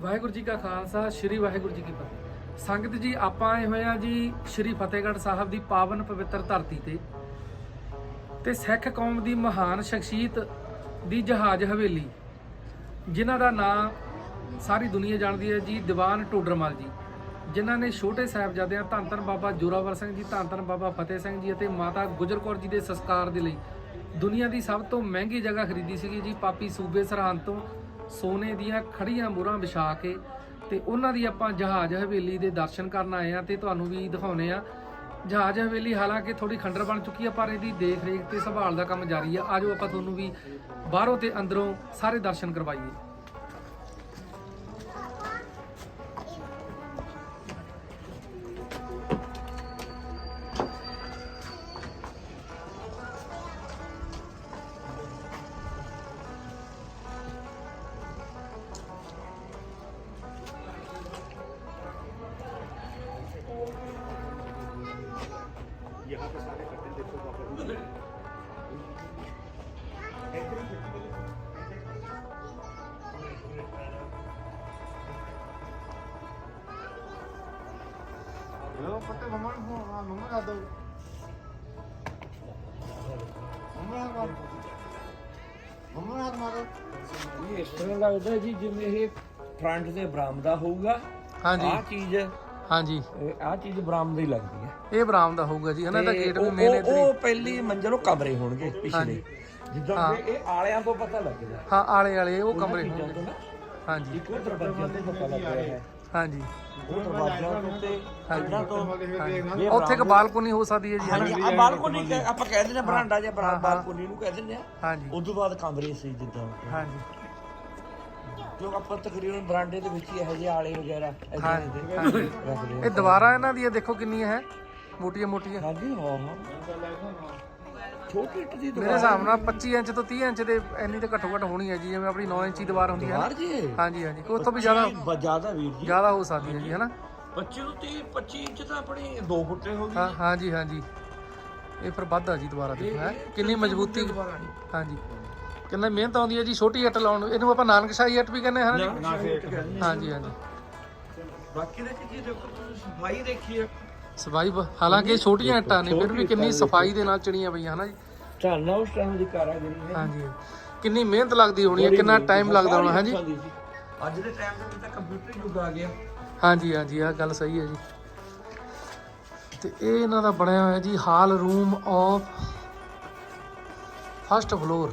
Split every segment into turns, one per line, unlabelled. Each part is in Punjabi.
ਵਾਹਿਗੁਰੂ ਜੀ ਕਾ ਖਾਲਸਾ, ਸ੍ਰੀ ਵਾਹਿਗੁਰੂ ਜੀ ਕੀ ਫਤਿਹ। ਸੰਗਤ ਜੀ, ਆਪਾਂ ਆਏ ਹੋਏ ਆ ਜੀ ਸ੍ਰੀ ਫਤਿਹਗੜ੍ਹ ਸਾਹਿਬ ਦੀ ਪਾਵਨ ਪਵਿੱਤਰ ਧਰਤੀ ਤੇ। ਤੇ ਸਿੱਖ ਕੌਮ ਦੀ ਮਹਾਨ ਸ਼ਖਸੀਅਤ ਦੀ ਜਹਾਜ਼ ਹਵੇਲੀ, ਜਿਨ੍ਹਾਂ ਦਾ ਨਾਮ ਸਾਰੀ ਦੁਨੀਆ ਜਾਣਦੀ ਹੈ ਜੀ, ਦੀਵਾਨ ਟੋਡਰਮਲ ਜੀ, ਜਿਨ੍ਹਾਂ ਨੇ ਛੋਟੇ ਸਾਹਿਬਜ਼ਾਦਿਆਂ ਧੰਨ ਧੰਨ ਬਾਬਾ ਜੋਰਾਵਰ ਸਿੰਘ ਜੀ ਧੰਨ ਧੰਨ ਬਾਬਾ ਫਤਿਹ ਸਿੰਘ ਜੀ ਅਤੇ ਮਾਤਾ ਗੁਜਰ ਕੌਰ ਜੀ ਦੇ ਸੰਸਕਾਰ ਦੇ ਲਈ ਦੁਨੀਆ ਦੀ ਸਭ ਤੋਂ ਮਹਿੰਗੀ ਜਗ੍ਹਾ ਖਰੀਦੀ ਸੀਗੀ ਜੀ, ਪਾਪੀ ਸੂਬੇ ਸਰਹੰਦ ਤੋਂ ਸੋਨੇ ਦੀਆਂ ਖੜੀਆਂ ਮੋਹਰਾਂ ਵਿਛਾ ਕੇ ਤੇ ਉਹਨਾਂ ਦੀ ਆਪਾਂ ਜਹਾਜ਼ ਹਵੇਲੀ ਦੇ ਦਰਸ਼ਨ ਕਰਨ ਆਏ ਆ ਤੇ ਤੁਹਾਨੂੰ ਵੀ ਦਿਖਾਉਨੇ ਆ ਜਹਾਜ਼ ਹਵੇਲੀ ਹਾਲਾਂਕਿ ਥੋੜੀ ਖੰਡਰ ਬਣ ਚੁੱਕੀ ਆ, ਪਰ ਇਹਦੀ ਦੇਖ ਰੇਖ ਤੇ ਸੰਭਾਲ ਦਾ ਕੰਮ ਜਾਰੀ ਆ। ਆਜੋ ਆਪਾਂ ਤੁਹਾਨੂੰ ਵੀ ਬਾਹਰੋਂ ਤੇ ਅੰਦਰੋਂ ਸਾਰੇ ਦਰਸ਼ਨ ਕਰਵਾਈਏ।
ਆ ਮਾਰੋ
ਇਹ ਇਸ ਤਰ੍ਹਾਂ ਲੱਗਦਾ ਜੀ ਜਿਵੇਂ ਇਹ ਫਰੰਟ ਤੇ ਬਰਾਮਦਾ ਹੋਊਗਾ
ਹਾਂਜੀ
ਆਹ ਚੀਜ਼
ਹਾਂਜੀ।
ਆਹ ਚੀਜ਼ ਬਰਾਮਦਾ ਹੀ ਲੱਗਦੀ ਹੈ।
ਇਹ ਬਰਾਮਦਾ ਹੋਊਗਾ ਜੀ ਹਨਾ
ਤੇ
ਗੇਟ ਵੀ
ਉਹ-
ਮੇਨ ਇੱਧਰ
ਉਹ ਪਹਿਲੀ ਮੰਜ਼ਲ ਉਹ ਕਮਰੇ ਹੋਣਗੇ ਪਿਛਲੇ। ਜਿੱਦਾਂ। ਕਿ ਇਹ ਆਲਿਆਂ ਤੋਂ ਪਤਾ ਲੱਗਦਾ
ਹਾਂ ਆਲੇ ਆਲੇ ਉਹ ਕਮਰੇ ਹੋਣਗੇ।
ਨਾ।
ਹਾਂਜੀ।
ਇੱਕ ਉਹ ਦਰਵਾਜ਼ਿਆਂ ਤੋਂ ਪਤਾ ਲੱਗਦਾ ਹੈ।
ਹਾਂਜੀ।
ਉਹ ਦਰਵਾਜ਼ਿਆਂ ਤੋਂ ਤੇ ਇਹਨਾਂ ਤੋਂ। ਇਹ
ਉੱਥੇ ਇੱਕ ਬਾਲਕੋਨੀ ਹੋ ਸਕਦੀ ਹੈ ਜੀ
ਹਾਂਜੀ ਆ ਬਾਲਕੋਨੀ ਆਪਾਂ ਕਹਿ ਦਿੰਦੇ ਆ ਬਰਾਂਡਾ ਜਾਂ
ਹਾਂ।
ਬਾਲਕੋਨੀ ਨੂੰ ਕਹਿ ਦਿੰਦੇ ਆ
ਹਾਂਜੀ।
ਉਸ ਤੋਂ ਬਾਅਦ ਕਮਰੇ ਸੀ ਜਿੱਦਾਂ।
ਹਾਂਜੀ।
ਜੋ ਆਪਾਂ ਤਕਰੀਬਨ ਬਰਾਂਡੇ ਦੇ ਵਿੱਚ ਹੀ ਇਹੋ ਜਿਹੇ ਆਲੇ ਵਗੈਰਾ ਦੇ। ਰੱਖਦੇ
ਇਹ ਦੀਵਾਰਾਂ ਇਹਨਾਂ ਦੀਆਂ ਦੇਖੋ ਕਿੰਨੀਆਂ ਹੈ। ਮੋਟੀਆਂ ਮੋਟੀਆਂ।
ਹਾਂਜੀ ਹਾਂ ਹਾਂ। ਛੋਟੀ ਇੱਟ ਦੀ
ਮੇਰੇ ਹਿਸਾਬ ਨਾਲ 25 ਇੰਚ ਤੋਂ 30 ਇੰਚ ਦੇ ਇੰਨੀ ਤੇ ਘੱਟੋ ਘੱਟ ਹੋਣੀ ਹੈ ਜੀ ਜਿਵੇਂ ਆਪਣੀ 9 ਇੰਚੀ ਦੀਵਾਰ ਹੁੰਦੀ ਹੈ ਨਾ।
ਬਾਹਰ ਜੀ ਇਹ?
ਹਾਂਜੀ ਹਾਂਜੀ। ਕੋਈ ਉੱਥੋਂ ਵੀ ਜ਼ਿਆਦਾ
ਜ਼ਿਆਦਾ ਵੀਰ ਜੀ।
ਜ਼ਿਆਦਾ ਹੋ ਸਕਦੀ ਹੈ ਜੀ ਹਨਾ
25 ਤੋਂ 30 25 ਇੰਚ ਤਾਂ ਆਪਣੀ 2 ਫੁੱਟੇ ਹੋ
ਹਾਂ ਹਾਂਜੀ ਹਾਂਜੀ। ਇਹ ਫਿਰ ਵੱਧ ਆ ਜੀ ਦੁਬਾਰਾ ਦੇਖੋ ਹੈ। ਕਿੰਨੀ ਮਜ਼ਬੂਤੀ ਹਾਂਜੀ। ਕਿੰਨਾ ਮਿਹਨਤ ਆਉਂਦੀ ਹੈ ਜੀ ਛੋਟੀ ਇੱਟ ਲਾਉਣ ਨੂੰ। ਇਹਨੂੰ ਆਪਾਂ ਨਾਨਕਸ਼ਾਹੀ ਇੱਟ ਵੀ ਕਹਿੰਦੇ ਹਾਂ ਹਾਂਜੀ ਹਾਂਜੀ।
ਬਾਕੀ ਦੇ ਚੀਜ਼ ਦੇਖੋ ਤੁਸੀਂ ਸਫ਼ਾਈ ਦੇਖੀ ਹੈ।
ਸਫ਼ਾਈ ਬ- ਹਾਲਾਂਕਿ ਇਹ ਛੋਟੀਆਂ ਇੱਟਾਂ ਨੇ ਫਿਰ ਵੀ ਕਿੰਨੀ ਸਫ਼ਾਈ ਦੇ ਨਾਲ ਚਣੀਆਂ ਪਈਆਂ ਹਨਾ ਜੀ?
ਝਾਨਾ ਉਸ ਟਾਈਮ ਦੀ ਕਾਰਾਗਰੀ ਹੈ।
ਹਾਂਜੀ। ਕਿੰਨੀ ਮਿਹਨਤ ਲੱਗਦੀ ਹੋਣੀ ਹੈ ਕਿੰਨਾ ਟਾਈਮ ਲੱਗਦਾ ਹੋਣਾ ਹਾਂਜੀ
ਅੱਜ ਦੇ ਟਾਈਮ ਦੇ ਵਿੱਚ ਤਾਂ ਕੰਪਿਊਟਰ ਯੁੱਗ ਆ ਗਿਆ।
ਹਾਂਜੀ ਹਾਂਜੀ ਆ ਗੱਲ ਸਹੀ ਹੈ ਜੀ। ਤੇ ਇਹ ਇਹਨਾਂ ਦਾ ਬਣਿਆ ਹੋਇਆ ਜੀ hall room of first floor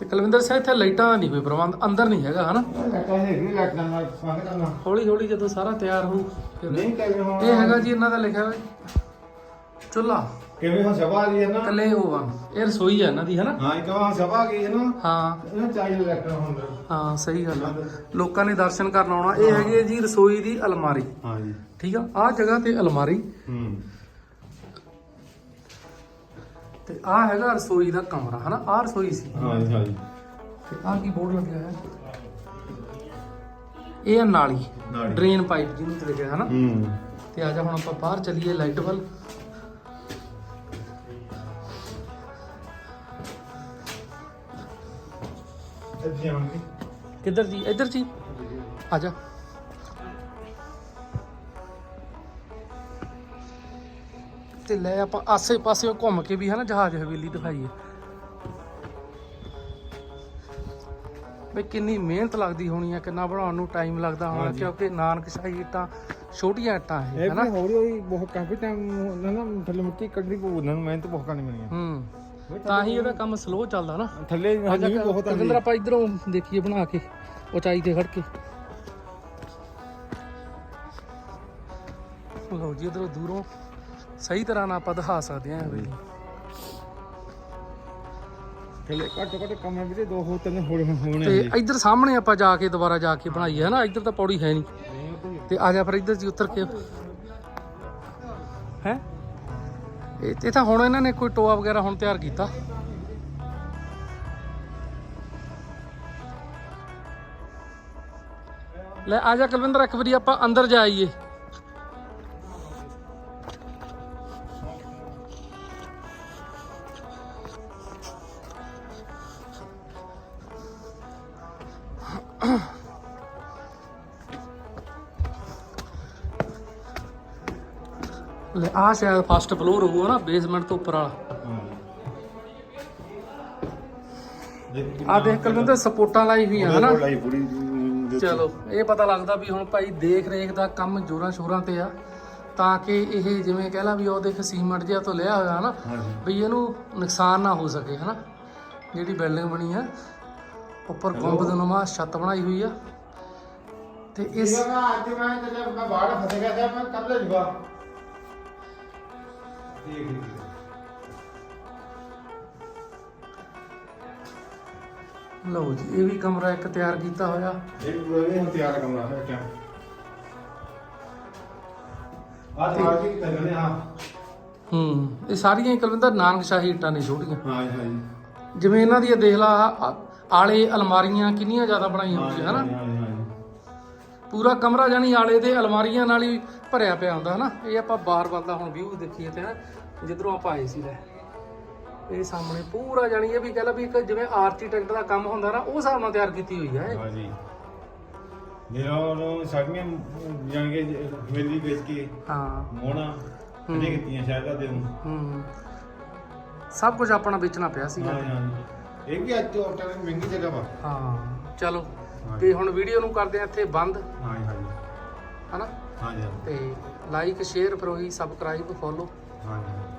ਤੇ ਕੁਲਵਿੰਦਰ ਸਿੰਘ ਇੱਥੇ ਲਾਈਟਾਂ ਦਾ ਨਹੀਂ ਕੋਈ ਪ੍ਰਬੰਧ ਅੰਦਰ ਨਹੀਂ ਹੈਗਾ ਹਨਾ?
ਲੱਗਾ ਹੈ ਵੀ ਲੱਗਦਾ ਨਾਲ ਸੰਗ ਕਰਨਾ
ਹੌਲੀ ਹੌਲੀ ਜਦੋਂ ਸਾਰਾ ਤਿਆਰ ਹੋਊ ਫਿਰ-
ਨਹੀਂ ਕਿਵੇਂ ਹੁਣ?
ਇਹ ਹੈਗਾ ਜੀ ਇਹਨਾਂ ਦਾ ਲਿਖਿਆ ਹੋਇਆ। ਚੁੱਲਾ।
ਕਿਵੇਂ ਹੁਣ ਸਭਾ ਆ ਗਈ ਹੈ ਨਾ?
ਕੱਲੇ ਓਵਨ ਇਹ ਰਸੋਈ ਹੈ ਇਹਨਾਂ ਦੀ ਹਨਾ?
ਹਾਂ ਇੱਕ ਵਾਰ ਸਭਾ ਆ ਗਈ ਹੈ ਨਾ।
ਹਾਂ।
ਇਹਨਾਂ ਚਾਹੀਦਾ ਲੱਗਦਾ ਹੁੰਦਾ
ਹਾਂ ਸਹੀ ਗੱਲ ਆ। ਲੋਕਾਂ ਨੇ ਦਰਸ਼ਨ ਕਰਨ ਆਉਣਾ। ਇਹ ਹੈਗੀ ਹੈ ਜੀ ਰਸੋਈ ਦੀ ਅਲਮਾਰੀ।
ਹਾਂ ਜੀ।
ਠੀਕ ਆ? ਆਹ ਜਗ੍ਹਾ ਤੇ ਅਲਮਾਰੀ।
ਹੂੰ।
ਤੇ ਆਹ ਹੈਗਾ ਰਸੋਈ ਦਾ ਕਮਰਾ ਹਨਾ? ਆਹ ਰਸੋਈ ਸੀ।
ਹਾਂ ਜੀ ਹਾਂ ਜੀ
ਤੇ ਆਹ ਕੀ ਬੋਰਡ ਲੱਗਿਆ ਹੈ? ਇਹ ਆ ਨਾਲੀ
ਨਾਲੀ।
ਡਰੇਨ ਪਾਈਪ ਜਿਹਨੂੰ ਤੇ ਲਿਖਿਆ ਹਨਾ?
ਹੂੰ।
ਤੇ ਆ ਜਾ ਹੁਣ ਆਪਾਂ ਬਾਹਰ ਚੱਲੀਏ ਲਾਈਟ ਵੱਲ
ਇੱਥੇ
ਕਿੱਧਰ ਜੀ? ਇੱਧਰ ਜੀ। ਆ ਜਾ। ਤੇ ਲੈ ਆਪਾਂ ਆਸੇ ਪਾਸੇ ਘੁੰਮ ਕੇ ਵੀ ਹਨਾ ਜਹਾਜ਼ ਹਵੇਲੀ ਦਿਖਾਈਏ। ਬਈ ਕਿੰਨੀ ਮਿਹਨਤ ਲੱਗਦੀ ਹੋਣੀ ਆ ਕਿੰਨਾ ਬਣਾਉਣ ਨੂੰ ਟਾਈਮ ਲੱਗਦਾ ਹੋਣਾ ਕਿਉਂਕਿ ਨਾਨਕਸ਼ਾਹੀ ਇੱਟਾਂ ਛੋਟੀਆਂ ਇੱਟਾਂ ਹੈ
ਇਹ
ਹਨਾ?
ਵੀ ਹੌਲੀ ਹੌਲੀ ਬਹੁਤ ਕਾਫੀ ਟਾਈਮ ਨਾ ਨਾ ਥੱਲੇ ਮਿੱਟੀ ਕੱਢਣੀ ਪਊ ਉਹਨਾਂ ਨੂੰ ਮਿਹਨਤ ਬਹੁਤ ਕਰਨੀ ਪੈਣੀ
ਹੂੰ। ਤਾਂ ਹੀ ਇਹਦਾ ਕੰਮ ਸਲੋ ਚੱਲਦਾ ਨਾ।
ਥੱਲੇ ਹਜੇ ਵੀ ਬਹੁਤ ਆ।
ਅੰਦਰ ਆਪਾਂ ਇਧਰੋਂ ਦੇਖੀਏ ਬਣਾ ਕੇ ਉਚਾਈ ਤੇ ਖੜ ਕੇ। ਲਓ ਜੀ ਇਧਰੋਂ ਦੂਰੋਂ ਸਹੀ ਤਰ੍ਹਾਂ ਨਾਲ ਆਪਾਂ ਦਿਖਾ ਸਕਦੇ ਹਾਂ ਵੀ
ਥੱਲੇ ਘੱਟ ਘੱਟ ਕਮਰੇ ਵੀ ਤੇ ਦੋ ਹੋ ਤਿੰਨ ਹੋਣੇ ਹੋਣੇ
ਤੇ ਇੱਧਰ ਸਾਹਮਣੇ ਆਪਾਂ ਜਾ ਕੇ ਦੁਬਾਰਾ ਜਾ ਕੇ ਬਣਾਈ ਹੈ ਨਾ ਇੱਧਰ ਤਾਂ ਪੌੜੀ ਹੈ ਨਹੀਂ। ਤੇ ਆ ਜਾ ਫਿਰ ਇੱਧਰ ਜੀ ਉਤਰ ਕੇ। ਹੈ? ਇਹ ਇਹ ਤਾਂ ਹੁਣ ਇਹਨਾਂ ਨੇ ਕੋਈ ਟੋਆ ਵਗੈਰਾ ਹੁਣ ਤਿਆਰ ਕੀਤਾ। ਲੈ ਆ ਜਾ ਕੁਲਵਿੰਦਰ ਇੱਕ ਵਾਰੀ ਆਪਾਂ ਅੰਦਰ ਜਾਈਏ। ਲੈ ਆ ਸ਼ਾਇਦ ਫਸਟ ਫਲੋਰ ਹੋਊਗਾ ਨਾ ਬੇਸਮੈਂਟ ਤੋਂ ਉੱਪਰ ਵਾਲਾ। ਆ ਦੇਖ ਕੁਲਵਿੰਦਰ ਸਪੋਰਟਾਂ ਲਾਈ ਹੋਈਆਂ ਹਨਾ?
ਲਾਈ ਪੂਰੀ
ਚਲੋ ਇਹ ਪਤਾ ਲੱਗਦਾ ਵੀ ਹੁਣ ਭਾਈ ਦੇਖ ਰੇਖ ਦਾ ਕੰਮ ਜੋਰਾਂ ਸ਼ੋਰਾਂ ਤੇ ਆ ਤਾਂ ਕਿ ਇਹ ਜਿਵੇਂ ਕਹਿ ਲਾ ਵੀ ਉਹ ਦੇਖ ਸੀਮੈਂਟ ਜਿਹਾ ਤੋਂ ਲਿਆ ਹੋਇਆ ਹਨਾ? ਵੀ ਇਹਨੂੰ ਨੁਕਸਾਨ ਨਾ ਹੋ ਸਕੇ ਹਨਾ? ਜਿਹੜੀ ਬਿਲਡਿੰਗ ਬਣੀ ਆ ਉੱਪਰ ਗੁੰਬਦ ਨੁਮਾ ਛੱਤ ਬਣਾਈ ਹੋਈ ਆ। ਤੇ ਇਸ
ਇਸ ਨਾ ਅੱਜ ਮੈਂ ਚੱਲਿਆ ਮੈਂ ਬਾਹਰ ਫਸੇ ਗਿਆ ਸੀ ਮੈਂ ਕੱਲ ਜੂਗਾ ਠੀਕ ਠੀਕ
ਲਓ ਜੀ ਇਹ ਵੀ ਕਮਰਾ ਇੱਕ ਤਿਆਰ ਕੀਤਾ ਹੋਇਆ।
ਇਹ ਪੂਰਾ ਵੀ ਤਿਆਰ ਕਮਰਾ ਹੈ ਟਾਈਮ ਆ ਤੇ ਆ ਕੀ ਕਰਨੇ ਆ
ਹੂੰ ਇਹ ਸਾਰੀਆਂ ਹੀ ਕੁਲਵਿੰਦਰ ਨਾਨਕਸ਼ਾਹੀ ਇੱਟਾਂ ਨੇ ਛੋਟੀਆਂ।
ਹਾਂ ਜੀ, ਹਾਂ ਜੀ।
ਜਿਵੇਂ ਇਹਨਾਂ ਦੀ ਇਹ ਦੇਖ ਲਾ ਆ- ਆਲੇ ਅਲਮਾਰੀਆਂ ਕਿੰਨੀਆਂ ਜ਼ਿਆਦਾ ਬਣਾਈਆਂ
ਹਾਂ ਜੀ,
ਹੋਈਆਂ ਹਨਾ। ਪੂਰਾ ਕਮਰਾ ਜਾਨੀ ਆਲੇ ਦੇ ਅਲਮਾਰੀਆਂ ਨਾਲ ਹੀ ਭਰਿਆ ਪਿਆ ਹੁੰਦਾ ਹਨਾ? ਇਹ ਆਪਾਂ ਬਾਰ-ਬਾਰ ਦਾ ਹੁਣ ਵਿਊ ਦੇਖੀਏ ਤੇ ਨਾ ਜਿੱਧਰੋਂ ਆਪਾਂ ਆਏ ਸੀ ਲੈ। ਇਹ ਸਾਹਮਣੇ ਪੂਰਾ ਜਾਨੀ ਇਹ ਵੀ ਕਹਿ ਲਾ ਵੀ ਇੱਕ ਜਿਵੇਂ ਆਰਕੀਟੈਕਟ ਦਾ ਕੰਮ ਹੁੰਦਾ ਨਾ ਉਹ ਹਿਸਾਬ ਨਾਲ ਤਿਆਰ ਕੀਤੀ ਹੋਈ ਆ
ਹਾਂ ਜੀ ਜਿਹੜਾ ਨੂੰ ਸਾਡੀਆਂ ਜਾਣ ਕੇ ਹਵੇਲੀ ਵੇਚ ਕੇ
ਹਾਂ।
ਮੋਣਾ ਕਿਹਨੇ ਕੀਤੀਆਂ ਸ਼ਾਇਦ ਦੇ ਨੂੰ
ਹੂੰ। ਸਭ ਕੁਝ ਆਪਣਾ ਵੇਚਣਾ ਪਿਆ ਸੀਗਾ।
ਹਾਂ ਹਾਂ। ਇਹ ਵੀ ਅੱਜ ਤੋਂ ਟਾਈਮ ਮਹਿੰਗੀ ਜਗ੍ਹਾ ਵਾ।
ਹਾਂ ਚਲੋ। ਤੇ ਹੁਣ ਵੀਡੀਓ ਨੂੰ ਕਰਦੇ ਆ ਇੱਥੇ ਬੰਦ।
ਹਾਂ ਜੀ, ਹਾਂ ਜੀ।
ਹਨਾ?
ਹਾਂ ਜੀ
ਤੇ ਲਾਈਕ ਸ਼ੇਅਰ ਫਰੋਈ ਸਬਸਕ੍ਰਾਈਬ ਫੋਲੋ
ਹਾਂ ਜੀ।